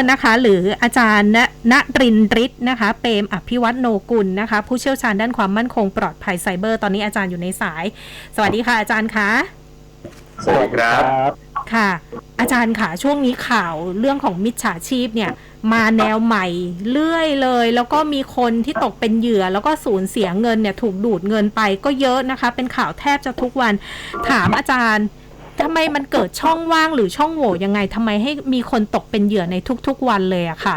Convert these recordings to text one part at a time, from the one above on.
ร์นะคะ หรืออาจารย์ณณรินทร์ฤทธิ์นะคะ เปรมอภิวัตโนกุลนะคะ ผู้เชี่ยวชาญด้านความมั่นคงปลอดภัยไซเบอร์ตอนนี้อาจารย์อยู่ในสาย สวัสดีค่ะ อาจารย์คะสวัสดีครับค่ะ อาจารย์ค่ะช่วงนี้ข่าวเรื่องของมิจฉาชีพเนี่ยมาแนวใหม่เรื่อยเลย แล้วก็มีคนที่ตกเป็นเหยื่อ แล้วก็สูญเสียเงินเนี่ยถูกดูดเงินไปก็เยอะนะคะ เป็นข่าวแทบจะทุกวันถามอาจารย์ ทำไมมันเกิดช่องว่างหรือช่องโหว่ยังไงทำไมให้มีคนตกเป็นเหยื่อในทุกๆวันเลยอะค่ะ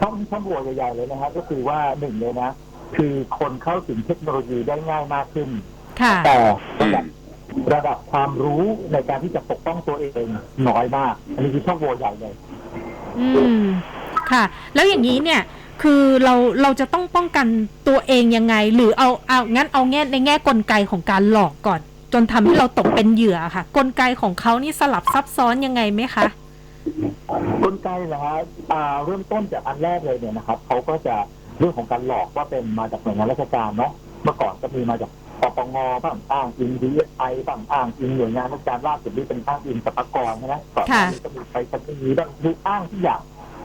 ช่องช่องโหว่ใหญ่ๆเลยนะฮะก็คือว่าหนึ่งเลยนะ คือคนเข้าถึงเทคโนโลยีได้ง่ายมากขึ้น ค่ะ แต่ระดับระดับความรู้ในการที่จะปกป้องตัวเองน้อยมาก อันนี้คือช่องโหว่ใหญ่เลย อืม ค่ะ แล้วอย่างนี้เนี่ยคือเราเราจะต้องป้องกันตัวเองยังไง หรือเอาเอางั้นเอาแง่ในแง่กลไกของการหลอกก่อน จนทำให้เราตกเป็นเหยื่อค่ะ กลไกของเขานี่สลับซับซ้อนยังไงไหมคะกลไกนะฮะอ่าเริ่มต้นจากอันแรกเลยเนี่ยนะครับเขาก็จะเรื่องของการหลอกว่าเป็นมาจากหน่วยงานราชการเนาะเมื่อก่อนก็มีมาจากปปงบ้างอ้างอิงดีไอบ้างอ้างอิงหน่วยงานราชการล่าสุดนี่เป็นอ้างอิงสรรพากรใช่ไหมก่อนหน้านี้ก็มีไปสักทีบ้างคืออ้างทุกอย่าง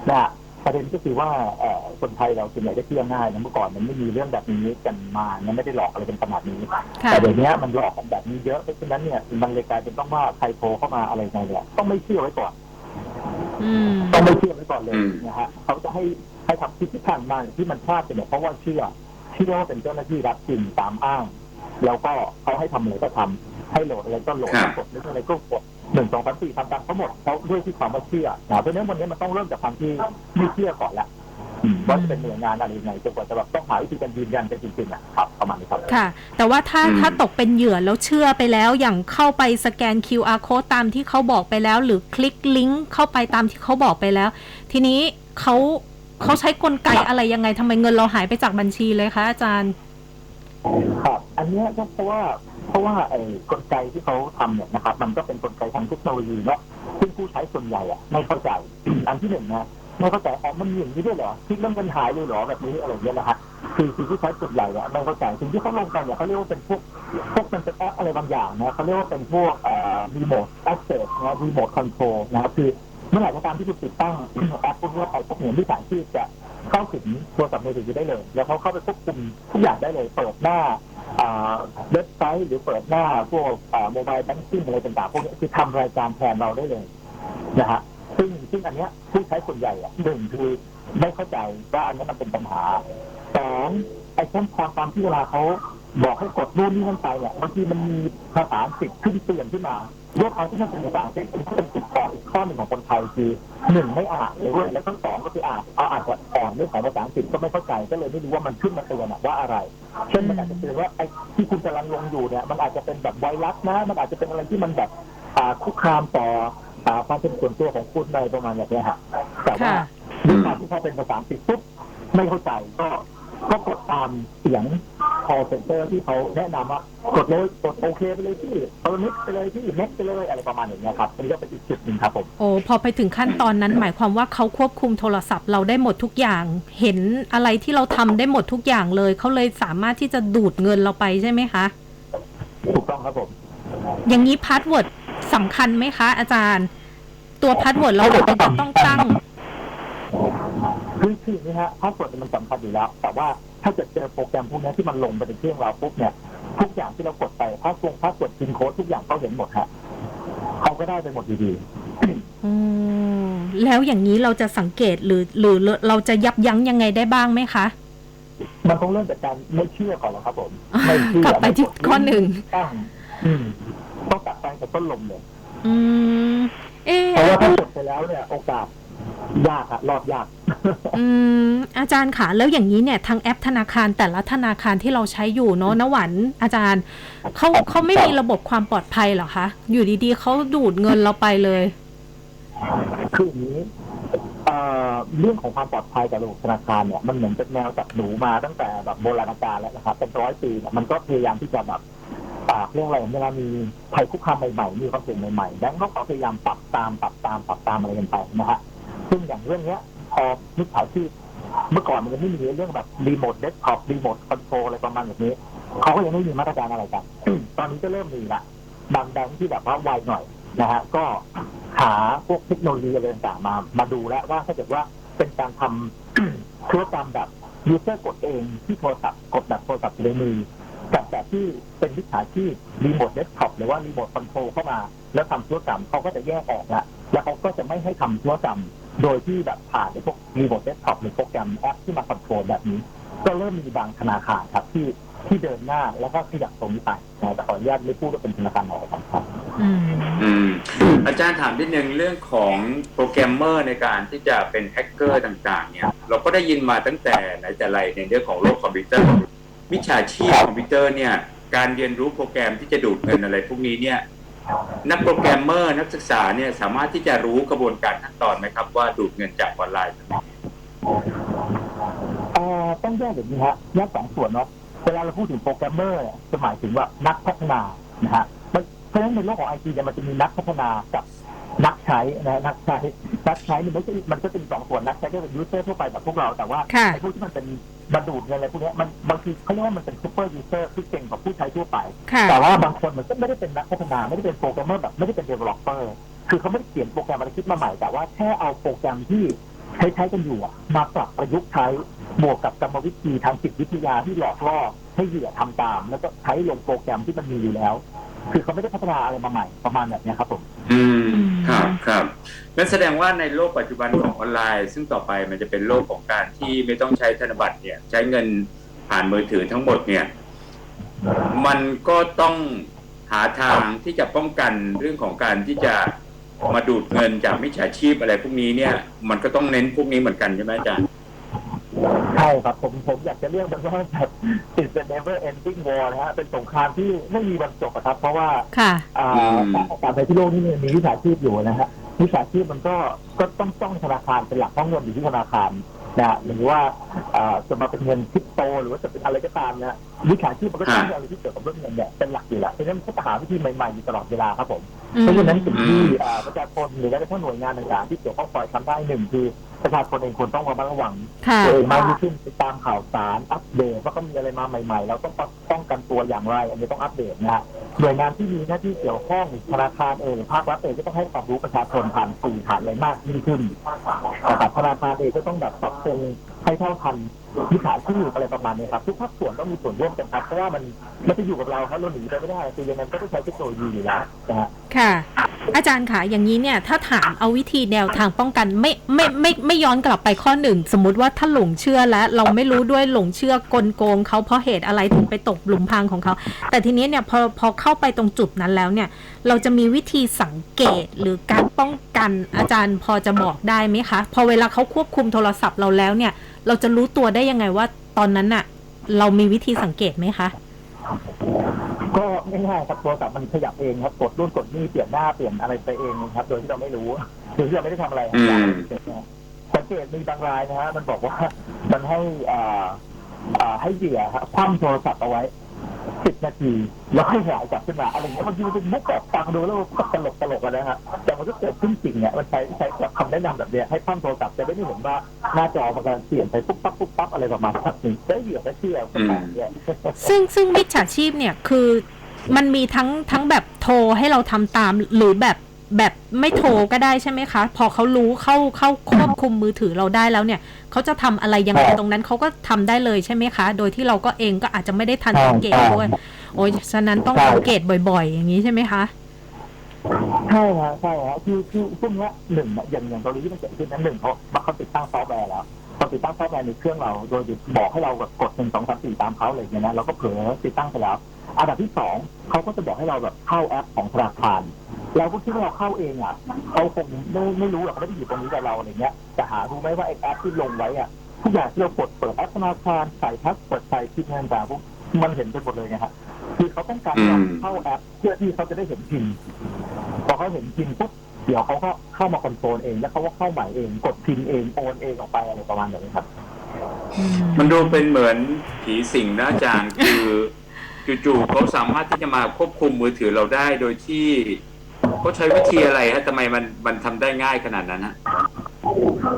นะฮะ ประเด็นก็คือว่าเอ่อคนไทยเราส่วนใหญ่ได้เชื่อง่ายนะเมื่อก่อนมันไม่มีเรื่องแบบนี้กันมาเนี่ยไม่ได้หลอกอะไรเป็นขนาดนี้ค่ะแต่เดี๋ยวนี้มันหลอกกันแบบนี้เยอะเพราะฉะนั้นเนี่ยมันเลยกลายเป็นต้องว่าใครโทรเข้ามาอะไรไงเนี่ยต้องไม่เชื่อไว้ก่อนอืมต้องไม่เชื่อไว้ก่อนเลยอืมนะฮะเขาจะให้ให้ทำคิดที่ผ่านมาที่มันพลาดไปเนี่ยเพราะว่าเชื่อเชื่อว่าเป็นเจ้าหน้าที่รัฐจริงตามอ้าง แล้วก็เขาให้ทำอะไรก็ทำให้โหลดอะไรก็โหลดครับกดนึกอะไรก็กด หนึ่งสองสามสี่ทำตามเขาหมดเขาด้วยที่ความว่าเชื่อนะเพราะฉะนั้นวันนี้มันต้องเริ่มจากความที่ไม่เชื่อก่อนละอืมว่าจะเป็นหน่วยงานอะไรยังไงจนกว่าจะแบบต้องหาวิธีการยืนยันกันจริงๆนะครับประมาณนี้ครับค่ะ แต่ว่าถ้าอืมถ้าตกเป็นเหยื่อแล้วเชื่อไปแล้วอย่างเข้าไปสแกน QR code ตามที่เขาบอกไปแล้ว หรือคลิกลิงก์เข้าไปตามที่เขาบอกไปแล้ว ทีนี้เขาเขาใช้กลไกอะไรยังไงทำไมเงินเราหายไปจากบัญชีเลยคะอาจารย์ครับอันเนี้ยก็เพราะว่า เพราะว่าไอ้กลไกที่เขาทำเนี่ยนะครับมันก็เป็นกลไกทางเทคโนโลยีเนาะซึ่งผู้ใช้ส่วนใหญ่อะไม่เข้าใจอันที่หนึ่งนะไม่เข้าใจอ๋อมันมีอย่างนี้ด้วยเหรอคิดเรื่องเงินหายเลยเหรอแบบนี้อะไรเงี้ยนะฮะคือคือผู้ใช้ส่วนใหญ่อะไม่เข้าใจสิ่งที่เขาลงกันเนี่ยเขาเรียกว่าเป็นพวกพวกมันเป็นแอปอะไรบางอย่างนะเขาเรียกว่าเป็นพวกเอ่อรีโมทแอคเซสนะรีโมทคอนโทรลนะครับคือ เมื่อไหร่ก็ตามที่คุณติดตั้งแอปพวกนี้ไปพวกหนือที่สายที่จะเข้าถึงโทรศัพท์มือถือได้เลย แล้วเขาเข้าไปควบคุมทุกอย่างได้เลย เปิดหน้าเว็บไซต์หรือเปิดหน้าพวกโมบายแบงกิ้งอะไรต่างๆพวกนี้คือทำรายการแทนเราได้เลยนะฮะซึ่งซึ่งอันเนี้ยผู้ใช้ส่วนใหญ่อะหนึ่งคือไม่เข้าใจว่าอันนี้มันเป็นปัญหาสองไอ้ช่องความความที่เวลาเขา บอกให้กดนู่นนี่นั่นไปเนี่ยบางทีมันมีภาษาอังกฤษขึ้นเตือนขึ้นมาด้วยความที่มันเป็นภาษาอังกฤษเป็นเป็นจุดอ่อนอีกข้อหนึ่งของคนไทยคือหนึ่งไม่อ่านเลยด้วยแล้วก็สองก็คืออ่านเอาอ่านก่อนอ่อนเรื่องของภาษาอังกฤษก็ไม่เข้าใจก็เลยไม่รู้ว่ามันขึ้นมาเตือนอะว่าอะไร เช่นมันอาจจะเป็นว่าไอ้ที่คุณกำลังลงอยู่เนี่ยมันอาจจะเป็นแบบไวรัสนะ มันอาจจะเป็นอะไรที่มันแบบอ่าคุกคามต่ออ่าความเป็นส่วนตัวของคุณในประมาณอย่างเนี้ยฮะแต่ว่าค่ะด้วยความที่เขาเป็นภาษาอังกฤษปุ๊บไม่เข้าใจก็ ก็กดตามเสียง call center ที่เขาแนะนำว่ากดเลยกดโอเคไปเลยที่เออเน็กไปเลยที่เน็กไปเลยอะไรประมาณอย่างเงี้ยครับอันนี้ก็เป็นอีกจุดหนึ่งครับผมโอ้พอไปถึงขั้นตอนนั้น หมายความว่าเขาควบคุมโทรศัพท์เราได้หมดทุกอย่าง เห็นอะไรที่เราทำได้หมดทุกอย่างเลย เขาเลยสามารถที่จะดูดเงินเราไปใช่ไหมคะ ถูกต้องครับผม อย่างนี้พาสเวิร์ดสำคัญไหมคะ อาจารย์ ตัวพาสเวิร์ดเราจำเป็นจะต้องตั้ง คือคืออย่างนี้ฮะพาสเวิร์ดมันสำคัญอยู่แล้ว แต่ว่าถ้าเกิดเจอโปรแกรมพวกนี้ที่มันลงไปในเครื่องเราปุ๊บเนี่ยทุกอย่างที่เรากดไปพาสเวิร์ดพาสเวิร์ดพินโค้ดทุกอย่างเขาเห็นหมดฮะเขาก็ได้ไปหมดอยู่ดีอืมแล้วอย่างนี้เราจะสังเกตหรือหรือเราจะยับยั้งยังไงได้บ้างไหมคะมันต้องเริ่มจากการไม่เชื่อก่อนแล้วครับผมไม่เชื่อกลับไปที่ข้อหนึ่งตั้งอืมต้องกลับไปแต่ต้นลมเลยอืมเอะเพราะว่าถ้ากดไปแล้วเนี่ย โอกาส ยากอะรอดยาก อืมอาจารย์ค่ะแล้วอย่างนี้เนี่ยทางแอปธนาคารแต่ละธนาคารที่เราใช้อยู่เนาะนหวันอาจารย์เขาเขาไม่มีระบบความปลอดภัยเหรอคะ อยู่ดีๆเขาดูดเงินเราไปเลยคืออย่างนี้เอ่อเรื่องของความปลอดภัยกับระบบธนาคารเนี่ยมันเหมือนเป็นแนวจับหนูมาตั้งแต่แบบโบราณกาลแล้วนะครับเป็นร้อยปีเนี่ยมันก็พยายามที่จะแบบปราบเรื่องอะไรเวลามีภัยคุกคามใหม่ๆมีความเสี่ยงใหม่ๆแบงก์เขาก็พยายามปรับตามปรับตามปรับตามอะไรกันไปนะฮะ ซึ่งอย่างเรื่องเนี้ยพอมิจฉาชีพเมื่อก่อนมันยังไม่มีเรื่องแบบรีโมทเดสก์ท็อปรีโมทคอนโทรลอะไรประมาณแบบนี้เขาก็ยังไม่มีมาตรการอะไรกัน ตอนนี้ก็เริ่มมีละบางแบงก์ที่แบบว่าไวหน่อยนะฮะก็หาพวกเทคโนโลยีอะไรต่างๆมามาดูแล้วว่าถ้าเกิดว่าเป็นการทำธุรกรรมแบบยูเซอร์กดเองที่โทรศัพท์กดแบบโทรศัพท์อยู่ในมือกับแบบที่เป็นวิชาชีพรีโมทเดสก์ท็อปหรือว่ารีโมทคอนโทรลเข้ามา แล้วทำธุรกรรมเขาก็จะแยกออกละแล้วเขาก็จะไม่ให้ทำธุรกรรม โดยที่แบบผ่านไอ้พวกรีโมทเดสก์ท็อปหรือโปรแกรมแอปที่มาคอนโทรลแบบนี้ ก็เริ่มมีบางธนาคารครับที่ที่เดินหน้าแล้วก็ขยับตรงนี้ไปนะแต่ขออนุญาตไม่พูดว่าเป็นธนาคารไหนครับอืมอืมอาจารย์ถามนิดนึงเรื่องของโปรแกรมเมอร์ในการที่จะเป็นแฮกเกอร์ต่างๆ เนี่ย เราก็ได้ยินมาตั้งแต่ไหนแต่ไรในเรื่องของโลกคอมพิวเตอร์วิชาชีพคอมพิวเตอร์เนี่ย การเรียนรู้โปรแกรมที่จะดูดเงินอะไรพวกนี้เนี่ย นักโปรแกรมเมอร์นักศึกษาเนี่ยสามารถที่จะรู้กระบวนการขั้นตอนไหมครับ ว่าดูดเงินจากออนไลน์เอ่อต้องแยกแบบนี้ฮะแยกสองส่วนเนาะเวลาเราพูดถึงโปรแกรมเมอร์เนี่ยจะหมายถึงว่านักพัฒนานะฮะมันเพราะฉะนั้นในโลกของไอทีเนี่ยมันจะมีนักพัฒนากับนักใช้นะนักใช้นักใช้เนี่ยมันก็มันก็เป็นสองส่วนนักใช้ก็เป็นยูเซอร์ทั่วไปแบบพวกเราแต่ว่าค่ะไอ้พวกที่มันเป็น มาดูดเงินอะไรพวกเนี้ยมันบางทีเขาเรียกว่ามันเป็นซูเปอร์ยูเซอร์ที่เก่งกว่าผู้ใช้ทั่วไปค่ะแต่ว่าบางคนมันก็ไม่ได้เป็นนักพัฒนาไม่ได้เป็นโปรแกรมเมอร์แบบไม่ได้เป็นเดเวลลอปเปอร์คือเขาไม่ได้เขียนโปรแกรมอะไรคิดมาใหม่ แต่ว่าแค่เอาโปรแกรมที่ใช้ใช้กันอยู่อะมาปรับประยุกต์ใช้บวกกับกรรมวิธีทางจิตวิทยาที่หลอกล่อให้เหยื่อทำตาม แล้วก็ใช้ลงโปรแกรมที่มันมีอยู่แล้ว คือเขาไม่ได้พัฒนาอะไรมาใหม่ประมาณแบบเนี้ยครับผม อืมครับ ครับนั่นแสดงว่าในโลกปัจจุบันของออนไลน์ ซึ่งต่อไปมันจะเป็นโลกของการที่ไม่ต้องใช้ธนบัตรเนี่ย ใช้เงินผ่านมือถือทั้งหมดเนี่ย มันก็ต้องหาทางที่จะป้องกันเรื่องของการที่จะมาดูดเงินจากมิจฉาชีพอะไรพวกนี้เนี่ย มันก็ต้องเน้นพวกนี้เหมือนกันใช่ไหมอาจารย์ ครับผมผมอยากจะเรียกมันว่าแบบติดเป็น never ending war นะฮะเป็นสงครามที่ไม่มีวันจบอะครับ เพราะว่าค่ะอ่าอืมตามไปที่โลกนี่มีวิชาชีพอยู่นะฮะวิชาชีพมันก็ก็ต้องจ้องธนาคารเป็นหลักเพราะเงินอยู่ที่ธนาคาร นะฮะหรือว่าอ่าจะมาเป็นเงินคริปโต หรือว่าจะเป็นอะไรก็ตามนะวิชาชีพมันก็ต้องอะไรที่เกี่ยวกับเรื่องเงินเนี่ยเป็นหลักอยู่แล้วเพราะฉะนั้นมันก็จะหาวิธีใหม่ๆอยู่ตลอดเวลาครับผมอืมเพราะฉะนั้นสิ่งที่อ่าประชาชนหรือแม้กระทั่งหน่วยงานต่างๆที่เกี่ยวข้องคอยทำได้หนึ่งคือประชาชนเองควรต้องระมัดระวังค่ะตัวเองมากยิ่งขึ้นติดตามข่าวสารอัปเดตว่าก็มีอะไรมาใหม่ๆ แล้วต้องป้องกันตัวอย่างไร อันนี้ต้องอัปเดตนะฮะ หน่วยงานที่มีหน้าที่เกี่ยวข้องธนาคารเองภาครัฐเองก็ต้องให้ความรู้ประชาชนผ่านสื่อผ่านอะไรมากยิ่งขึ้นแต่ธนาคารเองก็ต้องแบบปรับปรุงให้เท่าทันวิชาชีพอะไรประมาณนี้ครับทุกภาคส่วนต้องมีส่วนร่วมกันครับเพราะว่ามันมันจะอยู่กับเราครับเราหนีไปไม่ได้คือยังไงก็ต้องใช้เทคโนโลยีอยู่แล้วนะฮะค่ะ อาจารย์ค่ะ อย่างนี้เนี่ย ถ้าถามเอาวิธีแนวทางป้องกันไม่ไม่ไม่ไม่ย้อนกลับไปข้อหนึ่ง สมมติว่าถ้าหลงเชื่อแล้วเราไม่รู้ด้วยหลงเชื่อกลโกงเขาเพราะเหตุอะไรถึงไปตกหลุมพรางของเขา แต่ทีนี้เนี่ยพอพอเข้าไปตรงจุดนั้นแล้วเนี่ย เราจะมีวิธีสังเกตหรือการป้องกันอาจารย์พอจะบอกได้ไหมคะ พอเวลาเขาควบคุมโทรศัพท์เราแล้วเนี่ย เราจะรู้ตัวได้ยังไงว่าตอนนั้นน่ะ เรามีวิธีสังเกตไหมคะ ก็ง่ายๆครับโทรศัพท์มันขยับเองครับกดรุ่นกดนี่เปลี่ยนหน้าเปลี่ยนอะไรไปเองครับ โดยที่เราไม่รู้โดยที่เราไม่ได้ทำอะไรสังเกตมีบางรายนะฮะมันบอกว่ามันให้อ่าอ่าให้เหยื่อครับคว่ำโทรศัพท์เอาไว้ สิบนาที แล้วค่อยหายกลับขึ้นมาอะไรอย่างเงี้ยมันดูเป็นมุกแบบฟังดูแล้วก็ตลกตลกอะนะฮะแต่มันก็เกิดขึ้นจริงเนี่ยมันใช้ใช้คำแนะนำแบบเนี้ยให้คว่ำโทรศัพท์จะได้ไม่เห็นว่าหน้าจอมันกำลังเปลี่ยนไปปุ๊บปั๊บปุ๊บปั๊บอะไรประมาณนี้ได้เหยื่อได้เชื่อก็ตามเนี่ยซึ่งซึ่งมิจฉาชีพเนี่ยคือมันมีทั้งทั้งแบบโทรให้เราทำตามหรือแบบ แบบไม่โทรก็ได้ใช่ไหมคะ พอเขารู้เข้าเข้าควบคุมมือถือเราได้แล้วเนี่ยเขาจะทำอะไรยังไงครับตรงนั้นเขาก็ทำได้เลยใช่ไหมคะ โดยที่เราก็เองก็อาจจะไม่ได้ทันใช่สังเกตใช่ด้วยโอ้ยฉะนั้นต้องใช่สังเกตบ่อยๆ อย่างนี้ใช่ไหมคะใช่ฮะใช่ฮะคือคือพวกเนี้ยหนึ่งเนี่ยอย่างอย่างกรณีที่มันเกิดขึ้นนั้นหนึ่งเขาเขาติดตั้งซอฟต์แวร์แล้วพอติดตั้งซอฟต์แวร์ในเครื่องเรา โดยบอกให้เราแบบกดหนึ่งสองสามสี่ตามเขาอะไรอย่างเงี้ยนะเราก็เผลอติดตั้งไปแล้ว อันดับที่สองเขาก็จะบอกให้เราแบบเข้าแอปของธนาคารเราก็คิดว่าเราเข้าเองอะเขาคงไม่ไม่รู้หรอกเขาไม่ได้อยู่ตรงนี้กับเราอะไรเงี้ยแต่หารู้ไหมว่าไอ้แอปที่ลงไว้อะทุกอย่างที่เรากดเปิดแอปธนาคารใส่พัสเปิดใส่พิมพ์เงินต่างๆพวกมันเห็นไปหมดเลยไงฮะคือเขาต้องการให้เราเข้าแอปเพื่อที่เขาจะได้เห็นพิมพ์พอเขาเห็นพิมพ์ปุ๊บเดี๋ยวเขาก็เข้ามาคอนโทรลเองแล้วเขาก็เข้าใหม่เอง กดพิมพ์เองโอนเองออกไปอะไรประมาณอย่างนี้ครับ มันดูเป็นเหมือนผีสิงนะอาจารย์คือ จู่ๆเขาสามารถที่จะมาควบคุมมือถือเราได้โดยที่เขาใช้วิธีอะไรฮะทำไมมันมันทำได้ง่ายขนาดนั้นฮะ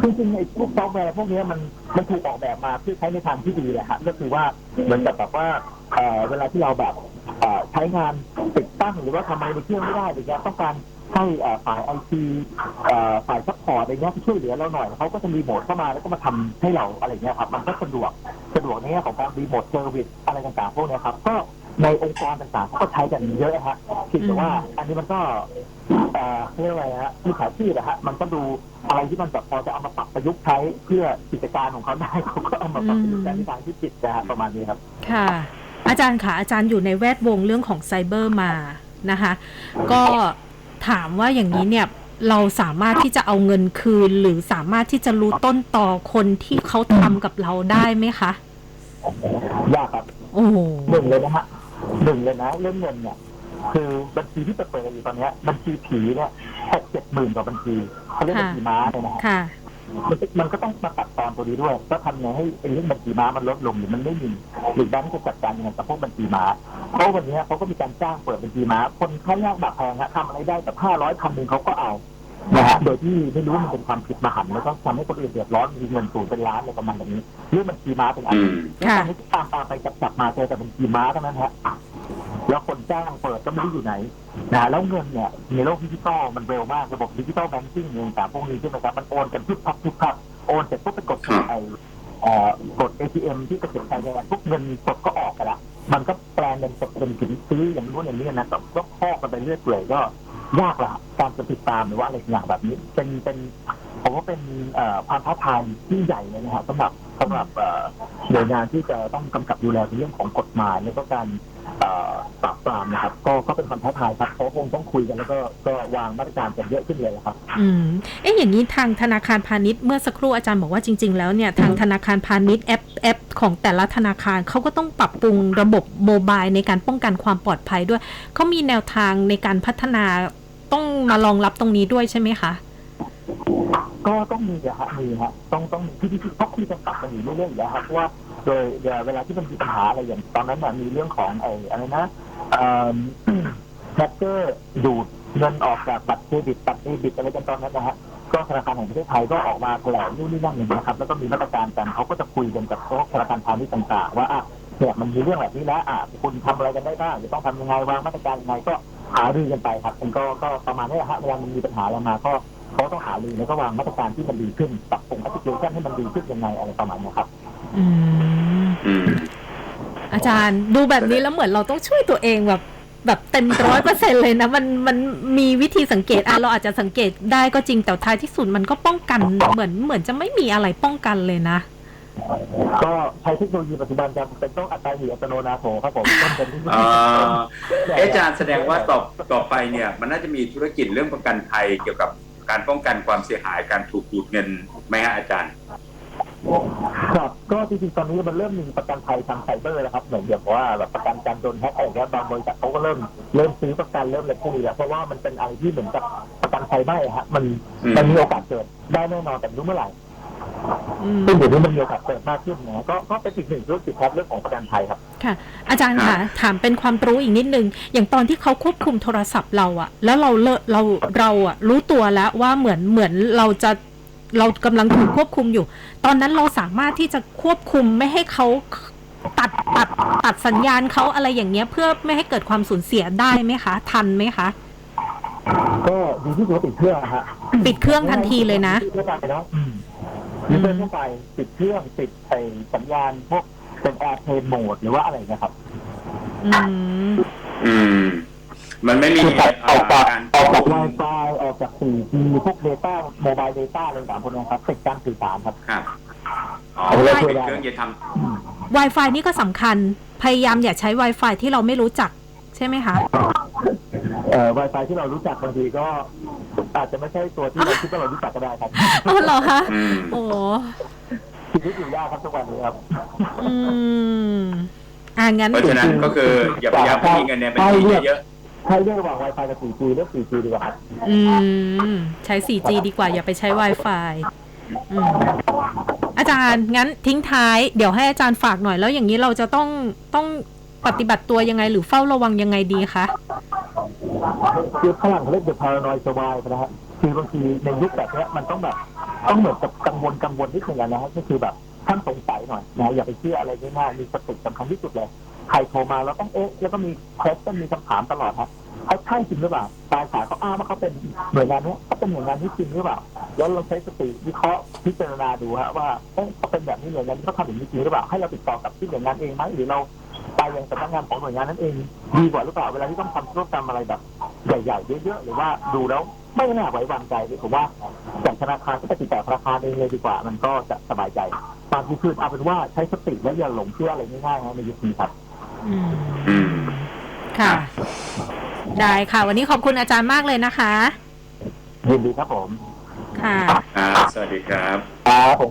จริงๆไอ้พวกซอฟต์แวร์พวกเนี้ยมันมันถูกออกแบบมาเพื่อใช้ในทางที่ดีแหละฮะก็คือว่าเหมือนกับแบบว่าเอ่อเวลาที่เราแบบเอ่อใช้งานติดตั้งหรือว่าทำอะไรในเครื่องไม่ได้หรือว่าต้องการ ให้เอ่อฝ่ายไอทีฝ่ายซัพพอร์ตอะไรเงี้ยช่วยเหลือเราหน่อยเขาก็จะรีโมทเข้ามาแล้วก็มาทำให้เราอะไรเงี้ยครับมันก็สะดวกสะดวกในแง่ของการรีโมทเซอร์วิสอะไรต่างๆพวกเนี้ยครับก็ในองค์กรต่างๆเขาก็ใช้กันเยอะฮะเพียงแต่ว่าอันนี้มันก็เอ่อเรียกว่าอะไรฮะมีขายที่นะฮะมันก็ดูอะไรที่มันแบบพอจะเอามาปรับประยุกต์ใช้เพื่อกิจการของเขาได้เขาก็เอามาปรับประยุกต์ใช้ในทางที่ผิดนะฮะประมาณนี้ครับ ค่ะ อาจารย์ค่ะอาจารย์อยู่ในแวดวงเรื่องของไซเบอร์มานะคะ ก็ ถามว่าอย่างนี้เนี่ยเราสามารถที่จะเอาเงินคืน หรือสามารถที่จะรู้ต้นต่อคนที่เขาทำกับเราได้ไหมคะยากครับโอ้โหหนึ่งเลยนะฮะหนึ่งเลยนะเรื่องเงินเนี่ยคือบัญชีที่เปิดๆอยู่ตอนเนี้ยบัญชีผีเนี่ยหกเจ็ดหมื่นกว่าบัญชีเขาเรียกบัญชีม้าเนี่ยนะฮะค่ะมันมันก็ต้องมาตัดตอนตัวนี้ด้วยก็ทำไงให้ไอ้เรื่องบัญชีม้ามันลดลงหรือมันไม่มีหรือแบงก์จะจัดการยังไงกับพวกบัญชีม้า เพราะวันเนี้ยเขาก็มีการจ้างเปิดบัญชีม้าคนเข้ายากแบบแพงฮะทำอะไรได้แบบห้าร้อยพันหนึ่งเขาก็เอานะฮะโดยที่ไม่รู้ว่ามันเป็นความผิดมหันต์แล้วก็ทำให้คนอื่นเดือดร้อนมีเงินสูญเป็นล้านอะไรประมาณแบบนี้เรื่องบัญชีม้าเป็นอันอืหนึ่งมแล้วตอนนี้ตามตามไปจับจับมาเจอแต่บัญชีม้าเท่านั้นฮะแล้วคนจ้างเปิดก็ไม่รู้อยู่ไหนนะแล้วเงินเนี่ยในโลกดิจิตอลมันเร็วมากระบบดิจิตอลแบงกิ้งเนี่ยต่างพวกนี้ใช่ไหมครับมันโอนกันทุบพับทุบพับโอนเสร็จปุ๊บไปกดครับไอ้เอ่อกด ATM ที่เกษตรไทยเนี่ยปุ๊บเงินสดก็ออกไปละ มันก็แปลงเป็นสดเป็นถึงซื้ออย่างนู้นอย่างนี้นะแต่ก็พอกันไปเรื่อยเปื่อยก็ยากละการจะติดตามหรือว่าอะไรอย่างแบบนี้ เป็นเป็นผมว่าเป็นความท้าทายที่ใหญ่เลยนะครับสำหรับสำหรับเอ่อหน่วยงานที่จะต้องกำกับดูแลในเรื่องของกฎหมายแล้วก็การ ปราบปรามนะครับ ก็ก็เป็นความท้าทายครับเขาคงต้องคุยกันแล้วก็ก็วางมาตรการกันเยอะขึ้นเลยครับ อืมเอ๊ะอย่างนี้ทางธนาคารพาณิชย์เมื่อสักครู่อาจารย์บอกว่าจริง ๆ แล้วเนี่ยทางธนาคารพาณิชย์แอปแอปของแต่ละธนาคารเขาก็ต้องปรับปรุงระบบโมบายในการป้องกันความปลอดภัยด้วยเขามีแนวทางในการพัฒนาต้องมารองรับตรงนี้ด้วยใช่ไหมคะก็ต้องมีอะฮะมีฮะต้องต้องที่ที่ที่เขาคุยกันปรับกันอยู่เรื่อยๆอยู่แล้วครับเพราะว่า โดยเวลาที่มันมีปัญหาอะไรอย่างตอนนั้นมีเรื่องของไอ้อะไรนะแฮกเกอร์ดูดเงินออกจากบัตรเครดิตบัตรเดบิตอะไรกันตอนนั้นนะฮะก็ธนาคารแห่งประเทศไทยก็ออกมาแถลงนู่นนี่นั่นอย่างนี้ยนะครับแล้วก็มีมาตรการกันเขาก็จะคุยกันกับพวกธนาคารพาณิชย์ต่างๆ ว่าอะเนี่ยมันมีเรื่องแบบนี้แล้วอะคุณทำอะไรกันได้บ้างจะต้องทำยังไงวางมาตรการยังไงก็หารือกันไปครับมันก็ก็ประมาณนี้แหละฮะเวลามันมีปัญหาอะไรมาก็เขาต้องหารือแล้วก็วางมาตรการที่มันดีขึ้นปรับปรุงแอปพลิเคชันให้มันดีขึ้นยังไงอะไรประมาณนี้ครับ อืมอืมอาจารย์ดูแบบนี้แล้วเหมือนเราต้องช่วยตัวเองแบบ แบบเต็มร้อยเปอร์เซ็นเลยนะมันมันมีวิธีสังเกตอะเราอาจจะสังเกตได้ก็จริงแต่ท้ายที่สุดมันก็ป้องกันเหมือนเหมือนจะไม่มีอะไรป้องกันเลยนะ ก็ใช้เทคโนโลยีปัจจุบันจำเป็นต้องอัตราหิอัตโนนาโถครับผมต้องเป็นที่เอ่อเอ๊ะอาจารย์แสดงว่าต่อต่อไปเนี่ย มันน่าจะมีธุรกิจเรื่องประกันภัยเกี่ยวกับการป้องกันความเสียหายการถูกดูดเงินไหมฮะอาจารย์ ครับก็จริงๆตอนนี้มันเริ่มมีประกันภัยทางไซเบอร์แล้วครับเหมือนอย่างว่าแบบประกันการโดนแฮกอะไรอย่างเงี้ยบางบริษัทเขาก็เริ่มเริ่มซื้อประกันเริ่มอะไรพวกนี้แล้วเพราะว่ามันเป็นอะไรที่เหมือนกับประกันไฟไหม้อะฮะมันอืมมันมีโอกาสเกิดได้แน่นอนแต่ไม่รู้เมื่อไหร่อืมซึ่งเดี๋ยวนี้มันมีโอกาสเกิดมากขึ้นนะก็ก็เป็นอีกหนึ่งธุรกิจครับเรื่องของประกันภัยครับค่ะ อาจารย์ครัค่ะบถามเป็นความรู้อีกนิดนึง อย่างตอนที่เขาควบคุมโทรศัพท์เราอะแล้วเราเลอะเราเราอะรู้ตัวแล้วว่าเหมือนเหมือนเราจะ เรากำลังถูกควบคุมอยู่ ตอนนั้นเราสามารถที่จะควบคุมไม่ให้เขาตัดตัดตัดสัญญาณเขาอะไรอย่างเงี้ย เพื่อไม่ให้เกิดความสูญเสียได้ไหมคะ ทันไหมคะก็ดีที่สุดก็ติดเครื่องอะฮะปิดเครื่องทันทีเลยนะปิดเครื่องไปแล้วอืมยูเซอร์ทั่วไปปิดเครื่องปิดไอ้สัญญาณพวกเป็นแอร์เพลย์โหมดหรือว่าอะไรนะครับ อืม อืม มันไม่มีคือตัดอเอ่อกอจากการออกจาก Wi-Fi ออกจาก 4G พวก Data โมบาย Data อะไรต่างๆพวกนี้ครับติดการสื่อสารครับ ครับอ๋อเอาไว้ช่วยเป็นได้ เครื่องจะท Wi-Fi นี่ก็สำคัญ พยายามอย่าใช้ Wi-Fi ที่เราไม่รู้จัก ใช่ไหมคะ เอ่อ Wi-Fi ที่เรารู้จักบางทีก็อาจจะไม่ใช่ตัวที่เราคิดว่าเรารู้จักก็ได้ครับอ๋อเหรอคะำอืม โอ้ ชีวิตอยู่ยากครับทุกวันนี้ครับอืม อ่างั้น เพราะฉะนั้นก็คืออย่าพยายามให้มีเงินในบัญชีเยอะ ให้เลือกระหว่าง Wi-Fi กับ 4G เลือก 4G ดีกว่าครับอืม ใช้ 4G ดีกว่า อย่าไปใช้ Wi-Fi อืมอาจารย์ งั้นทิ้งท้าย เดี๋ยวให้อาจารย์ฝากหน่อยแล้วอย่างนี้เราจะต้องต้องปฏิบัติตัวยังไงหรือเฝ้าระวังยังไงดีคะ คือฝรั่งเขาเรียก the paranoid survive นะฮะคือบางทีในยุคแบบเนี้ยมันต้องแบบต้องเหมือนกับกังวลกังวลนิดนึงอะนะฮะก็คือแบบท่านสงสัยหน่อยนะอย่าไปเชื่ออะไรง่ายๆมีสติสำคัญที่สุดเลย ใครโทรมาเราต้องเอ๊ะแล้วก็มี question มีคำถามตลอดฮะเขาใช่จริงหรือเปล่าปลายสายเขาอ้างว่าเขาเป็นหน่วยงานนี้เขาเป็นหน่วยงานนี้จริงหรือเปล่า แล้วเราใช้สติวิเคราะห์พิจารณาดูฮะว่าเขาเป็นแบบนี้หน่วยงานนี้เขาทำอย่างนี้จริงหรือเปล่าให้เราติดต่อกับที่หน่วยงานเองไหมหรือเราไปยังสำนักงานของหน่วยงานนั้นเองดีกว่าหรือเปล่าเวลาที่ต้องทำธุรกรรมอะไรแบบใหญ่ๆเยอะๆหรือว่าดูแล้วไม่น่าไว้วางใจผมว่าจากธนาคารก็ไปติดต่อธนาคารเองเลยดีกว่า มันก็จะสบายใจตามที่คือเอาเป็นว่าใช้สติและอย่าหลงเชื่ออะไรง่ายๆนะในยุคนี้ครับ อืมอืม ค่ะ ได้ค่ะ วันนี้ขอบคุณอาจารย์มากเลยนะคะ ยินดีครับผม ค่ะ ครับ สวัสดีครับ ครับผม